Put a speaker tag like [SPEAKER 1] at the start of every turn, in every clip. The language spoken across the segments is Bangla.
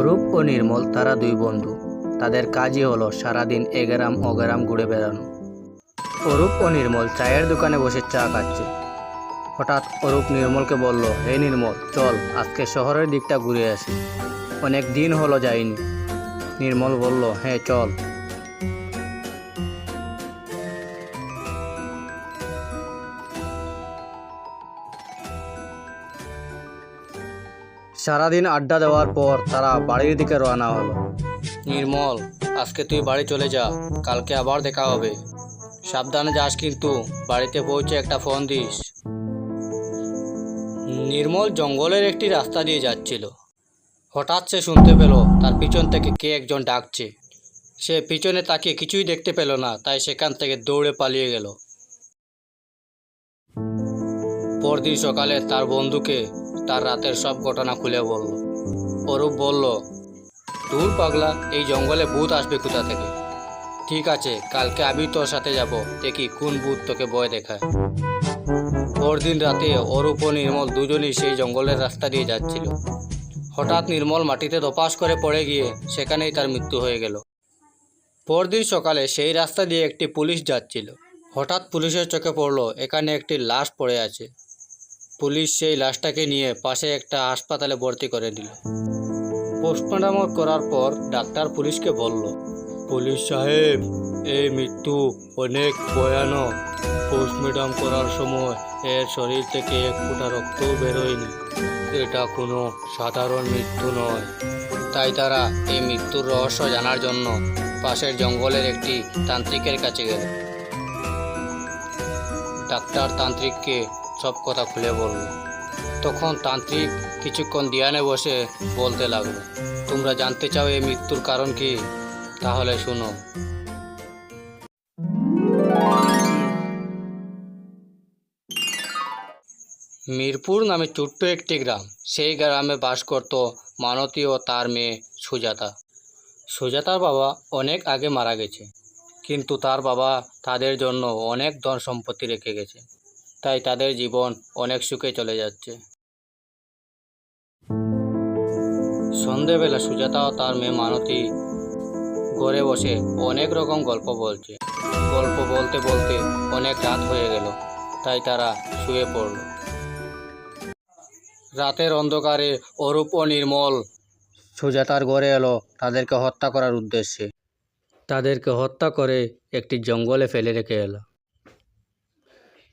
[SPEAKER 1] অরূপ ও নির্মল তারা দুই বন্ধু। তাদের কাজই হলো সারাদিন এগারাম অগারাম ঘুরে বেড়ানো। অরূপ ও নির্মল চায়ের দোকানে বসে চা খাচ্ছে। হঠাৎ অরূপ নির্মলকে বলল, হে নির্মল, চল, আজকে শহরের দিকটা ঘুরে আসি। অনেক দিন হলো যাইনি। নির্মল বলল হ্যাঁ চল। সারাদিন আড্ডা দেওয়ার পর তারা বাড়ির দিকে রওনা হলো। নির্মল, আজকে তুই বাড়ি চলে যা, কালকে আবার দেখা হবে। সাবধানে যাস কিন্তু, বাড়িতে পৌঁছে একটা ফোন দিস। নির্মল জঙ্গলের একটি রাস্তা দিয়ে যাচ্ছিল। হঠাৎ সে শুনতে পেল, তার পিছন থেকে কে একজন ডাকছে। সে পিছনে তাকে কিছুই দেখতে পেল না, তাই সেখান থেকে দৌড়ে পালিয়ে গেল। পরদিন সকালে তার বন্ধুকে তার রাতের সব ঘটনা খুলে বলল। অরূপ বলল দূর পাগলা, এই জঙ্গলে ভূত আসবে কোথা থেকে? ঠিক আছে, কালকে আমি তোর সাথে যাব। দেখি কোন ভূত তোকে ভয় দেখায়। পরদিন রাতে অরূপ ও নির্মল দুজনই সেই জঙ্গলের রাস্তা দিয়ে যাচ্ছিল। হঠাৎ নির্মল মাটিতে দপাস করে পড়ে গিয়ে সেখানেই তার মৃত্যু হয়ে গেল। পরদিন সকালে সেই রাস্তা দিয়ে একটি পুলিশ যাচ্ছিল। হঠাৎ পুলিশের চোখে পড়ল, এখানে একটি লাশ পড়ে আছে। পুলিশ সেই লাশটাকে নিয়ে পাশে একটা হাসপাতালে ভর্তি করে দিল পোস্টমর্টম করার পর ডাক্তার পুলিশকে বলল পুলিশ সাহেব এই মৃত্যু অনেক ভয়ানক। পোস্টমর্টম করার সময় এর শরীর থেকে এক ফোঁটা রক্তও বেরোয়নি। এটা কোনো সাধারণ মৃত্যু নয়। তাই তারা এই মৃত্যুর রহস্য জানার জন্য পাশের জঙ্গলের একটি তান্ত্রিকের কাছে গেল। ডাক্তার তান্ত্রিককে সব কথা খুলে বলল। তখন তান্ত্রিক কিছুক্ষণ ধ্যানে বসে বলতে লাগল, তোমরা জানতে চাও এই মৃত্যুর কারণ কি? তাহলে শুনো। মিরপুর নামে ছোট্ট একটি গ্রাম। সেই গ্রামে বাস করত মানতী ও তার মেয়ে সুজাতা। সুজাতার বাবা অনেক আগে মারা গেছে, কিন্তু তার বাবা তাদের জন্য অনেক ধন সম্পত্তি রেখে গেছে। তাই তাদের জীবন অনেক সুখে চলে যাচ্ছে। সন্ধেবেলা সুজাতা ও তার মেয়ে মানতী ঘরে বসে অনেক রকম গল্প বলছে। গল্প বলতে বলতে অনেক রাত হয়ে গেল, তাই তারা শুয়ে পড়ল। রাতের অন্ধকারে অরূপ ও নির্মল সুজাতার ঘরে এলো তাদেরকে হত্যা করার উদ্দেশ্যে। তাদেরকে হত্যা করে একটি জঙ্গলে ফেলে রেখে এলো।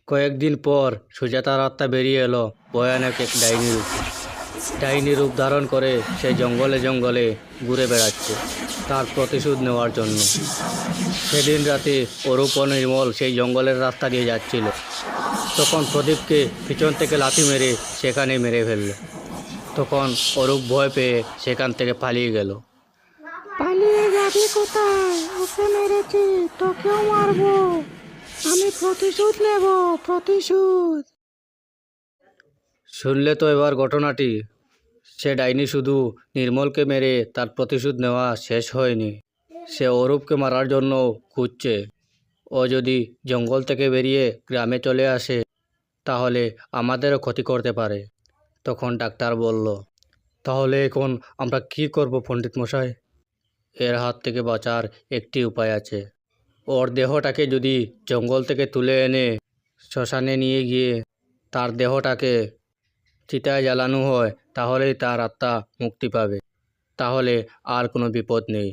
[SPEAKER 1] কয়েকদিন পর সুজাতার আত্মা বেরিয়ে এলো ভয়ানক এক ডাইনি রূপ। ডাইনি রূপ ধারণ করে সে জঙ্গলে জঙ্গলে ঘুরে বেড়াচ্ছে তার প্রতিশোধ নেওয়ার জন্য। সেদিন রাতে অরূপ নির্মল সেই জঙ্গলের রাস্তা দিয়ে যাচ্ছিল। তখন প্রদীপকে পিছন থেকে লাথি মেরে সেখানে মেরে ফেলল। তখন অরূপ ভয় পেয়ে সেখান থেকে পালিয়ে গেল।
[SPEAKER 2] পালিয়ে যাবি কোথায়? ওকে মেরেছি, তোকেও মারবো। আমি প্রতিশোধ নেব, প্রতিশোধ।
[SPEAKER 1] শুনলে তো এবার ঘটনাটি। সে ডাইনি শুধু নির্মলকে মেরে তার প্রতিশোধ নেওয়া শেষ হয়নি, সে অরূপকে মারার জন্য খুঁজছে। ও যদি জঙ্গল থেকে বেরিয়ে গ্রামে চলে আসে, তাহলে আমাদেরও ক্ষতি করতে পারে, তখন ডাক্তার বলল। তাহলে এখন আমরা কি করব পণ্ডিত মশাই এর হাত থেকে বাঁচার একটি উপায় আছে। ওর দেহটাকে যদি জঙ্গল থেকে তুলে এনে শ্মশানে নিয়ে গিয়ে তার দেহটাকে চিতায় জ্বালানো হয়, তাহলেই তার আত্মা মুক্তি পাবে। তাহলে আর কোনো বিপদ নেই।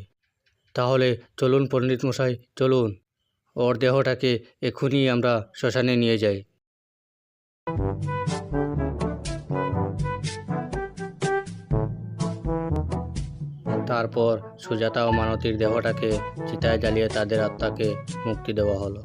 [SPEAKER 1] তাহলে চলুন পণ্ডিত মশাই, চলুন। ওর দেহটাকে এখনই আমরা শ্মশানে নিয়ে যাই। তারপর সুজাতা ও মানতির দেহটাকে চিতায় জ্বালিয়ে তাদের আত্মাকে মুক্তি দেওয়া হলো।